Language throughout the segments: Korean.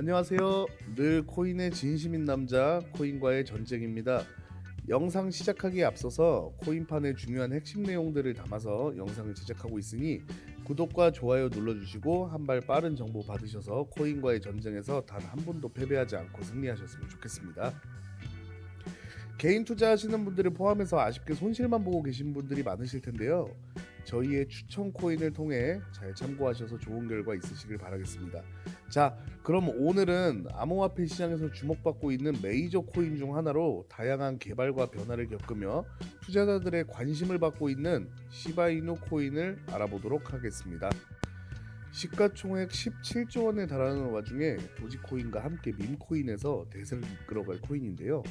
안녕하세요. 늘 코인의 진심인 남자 코인과의 전쟁입니다. 영상 시작하기에 앞서서 코인판의 중요한 핵심 내용들을 담아서 영상을 제작하고 있으니 구독과 좋아요 눌러주시고 한 발 빠른 정보 받으셔서 코인과의 전쟁에서 단한 분도 패배하지 않고 승리하셨으면 좋겠습니다. 개인 투자하시는 분들을 포함해서 아쉽게 손실만 보고 계신 분들이 많으실 텐데요. 저희의 추천 코인을 통해 잘 참고하셔서 좋은 결과 있으시길 바라겠습니다. 자, 그럼 오늘은 암호화폐 시장에서 주목받고 있는 메이저 코인 중 하나로 다양한 개발과 변화를 겪으며 투자자들의 관심을 받고 있는 시바이누 코인을 알아보도록 하겠습니다. 시가총액 17조 원에 달하는 와중에 도지코인과 함께 밈코인에서 대세를 이끌어갈 코인인데요.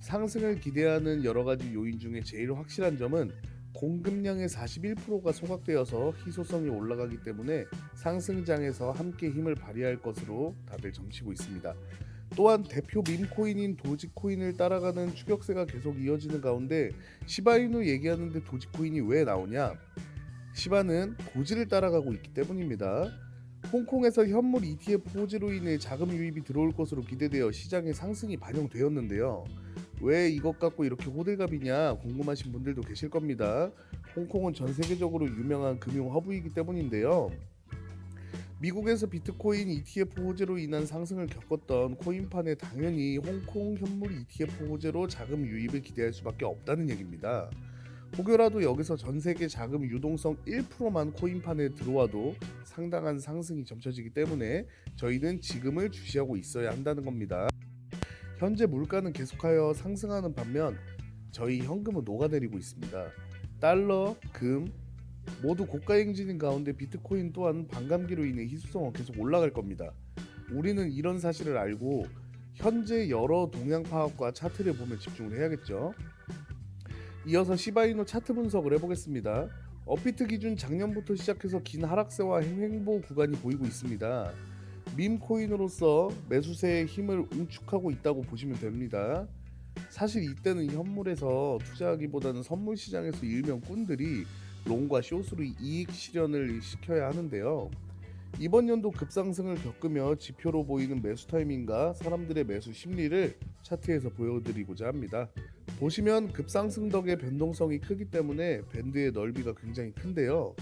상승을 기대하는 여러 가지 요인 중에 제일 확실한 점은 공급량의 41%가 소각되어서 희소성이 올라가기 때문에 상승장에서 함께 힘을 발휘할 것으로 다들 점치고 있습니다. 또한 대표 밈코인인 도지코인을 따라가는 추격세가 계속 이어지는 가운데 시바이누 얘기하는데 도지코인이 왜 나오냐? 시바는 도지를 따라가고 있기 때문입니다. 홍콩에서 현물 ETF 호재로 인해 자금 유입이 들어올 것으로 기대되어 시장의 상승이 반영되었는데요. 왜 이것 갖고 이렇게 호들갑이냐 궁금하신 분들도 계실 겁니다. 홍콩은 전 세계적으로 유명한 금융 허브이기 때문인데요. 미국에서 비트코인 ETF 호재로 인한 상승을 겪었던 코인판에 당연히 홍콩 현물 ETF 호재로 자금 유입을 기대할 수밖에 없다는 얘기입니다. 혹여라도 여기서 전 세계 자금 유동성 1%만 코인판에 들어와도 상당한 상승이 점쳐지기 때문에 저희는 지금을 주시하고 있어야 한다는 겁니다. 현재 물가는 계속하여 상승하는 반면 저희 현금은 녹아내리고 있습니다. 달러, 금 모두 고가 행진인 가운데 비트코인 또한 반감기로 인해 희소성은 계속 올라갈 겁니다. 우리는 이런 사실을 알고 현재 여러 동향 파악과 차트를 보면 집중을 해야겠죠. 이어서 시바이노 차트 분석을 해보겠습니다. 업비트 기준 작년부터 시작해서 긴 하락세와 횡보 구간이 보이고 있습니다. 밈 코인으로서 매수세의 힘을 응축하고 있다고 보시면 됩니다. 사실 이때는 현물에서 투자하기보다는 선물 시장에서 일명 꾼들이 롱과 숏으로 이익 실현을 시켜야 하는데요. 이번 연도 급상승을 겪으며 지표로 보이는 매수 타이밍과 사람들의 매수 심리를 차트에서 보여드리고자 합니다. 보시면 급상승 덕의 변동성이 크기 때문에 밴드의 넓이가 굉장히 큰데요.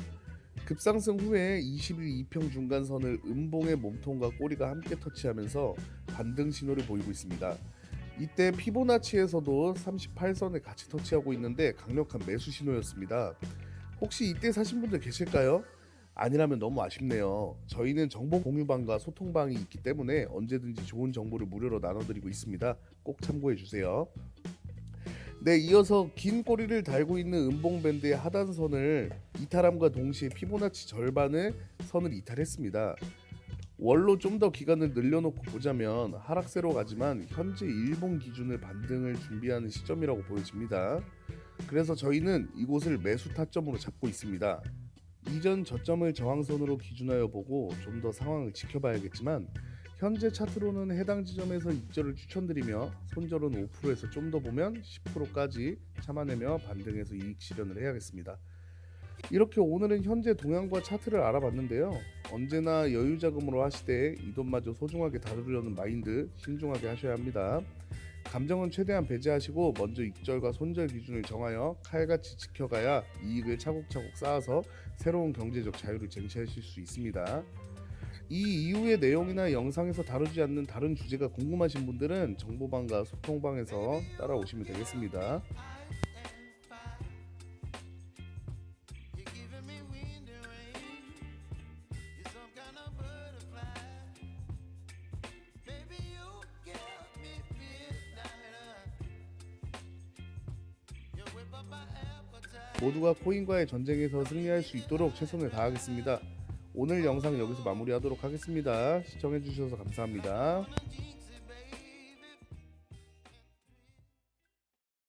급상승 후에 20일 2평 중간선을 음봉의 몸통과 꼬리가 함께 터치하면서 반등 신호를 보이고 있습니다. 이때 피보나치에서도 38선을 같이 터치하고 있는데 강력한 매수 신호였습니다. 혹시 이때 사신 분들 계실까요? 아니라면 너무 아쉽네요. 저희는 정보 공유방과 소통방이 있기 때문에 언제든지 좋은 정보를 무료로 나눠드리고 있습니다. 꼭 참고해 주세요. 네, 이어서 긴 꼬리를 달고 있는 음봉밴드의 하단선을 이탈함과 동시에 피보나치 절반의 선을 이탈했습니다. 월로 좀 더 기간을 늘려놓고 보자면 하락세로 가지만 현재 일본 기준을 반등을 준비하는 시점이라고 보여집니다. 그래서 저희는 이곳을 매수 타점으로 잡고 있습니다. 이전 저점을 저항선으로 기준하여 보고 좀 더 상황을 지켜봐야겠지만 현재 차트로는 해당 지점에서 입절을 추천드리며 손절은 5%에서 좀 더 보면 10%까지 참아내며 반등해서 이익 실현을 해야겠습니다. 이렇게 오늘은 현재 동향과 차트를 알아봤는데요. 언제나 여유 자금으로 하시되 이 돈마저 소중하게 다루려는 마인드 신중하게 하셔야 합니다. 감정은 최대한 배제하시고 먼저 입절과 손절 기준을 정하여 칼같이 지켜가야 이익을 차곡차곡 쌓아서 새로운 경제적 자유를 쟁취하실 수 있습니다. 이 이후의 내용이나 영상에서 다루지 않는 다른 주제가 궁금하신 분들은 정보방과 소통방에서 따라오시면 되겠습니다. 모두가 코인과의 전쟁에서 승리할 수 있도록 최선을 다하겠습니다. 오늘 영상 여기서 마무리하도록 하겠습니다. 시청해주셔서 감사합니다.